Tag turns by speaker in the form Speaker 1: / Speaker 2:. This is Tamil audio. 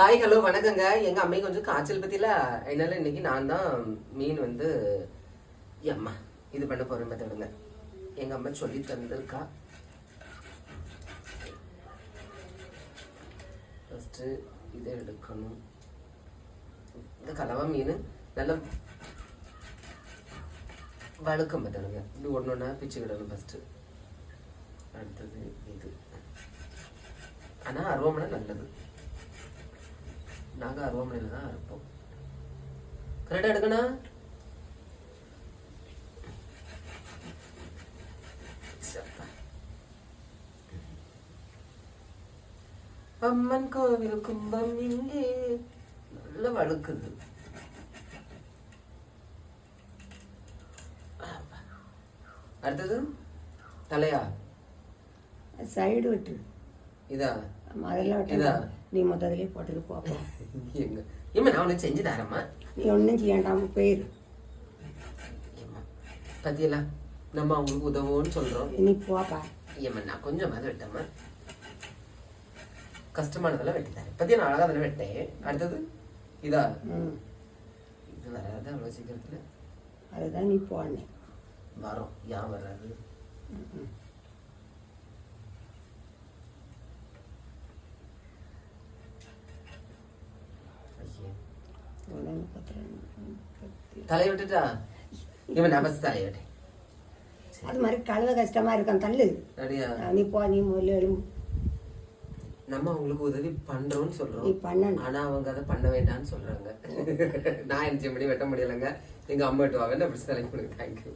Speaker 1: ஹாய் ஹலோ வணக்கங்க. எங்க அம்மைக்கு கொஞ்சம் காய்ச்சல் பத்தில என்னால இன்னைக்கு நான் தான் மீன் வந்து அம்மா இது பண்ண போறேன் பார்த்துடுங்க எங்க அம்மா சொல்லி தந்திருக்கா? ஃபஸ்ட்டு இதை எடுக்கணும். இந்த கலவா மீன் நல்லா வழுக்கம் பார்த்துடுங்க இப்படி ஒன்று ஒன்றா பிச்சு விடணும் அடுத்தது இது. ஆனால் அருவமனை நல்லது. நாங்க அருவமனையில தான் இருப்போம். கரெக்டா எடுக்கணும். அம்மன் கோவில் கும்பம் இங்கே. நல்ல வழுக்குது. அடுத்தது? தலையா?
Speaker 2: சைடு விட்டு.
Speaker 1: இதா?
Speaker 2: முதல்ல விட்டு? நீ முதல்ல போட்டுட்டு போப்போம்.
Speaker 1: எங்க? ஏம்மா நான் ஒன்று செஞ்சு தரேம்மா
Speaker 2: நீ ஒன்றும் செய்யண்டாம போயிரு.
Speaker 1: ஏம்மா பத்தியலா? நம்ம அவங்களுக்கு உதவுவோன்னு சொல்றோம்.
Speaker 2: நீ போப்பா
Speaker 1: ஏம்மா நான் கொஞ்சம் அதை வெட்டம்மா. கஷ்டமானதெல்லாம் வெட்டி தரேன் நான் அழகா தானே வெட்டேன். அடுத்தது? இதா? இது வராது அவ்வளோ சீக்கிரத்துல.
Speaker 2: அதுதான் நீ போடணும்
Speaker 1: வரும். ஏன் வராது தலையை விட்டுட்டா இவன் நான் பஸ் தலையை விட்டேன்
Speaker 2: அது மாதிரி கழுவ கஷ்டமா இருக்கும் தள்ளு. நீ போ நீ முதல்ல
Speaker 1: நம்ம அவங்களுக்கு உதவி பண்றோம்னு
Speaker 2: நீ
Speaker 1: சொல்றோம்
Speaker 2: பண்ணணும்.
Speaker 1: ஆனா அவங்க அதை பண்ண வேண்டாம்னு சொல்றாங்க. நான் என்ன முடியும்? வெட்ட முடியலைங்க. எங்க அம்மா வெட்டுவாங்க. அப்படி செலக்ட் பண்ணுங்க தேங்க்யூ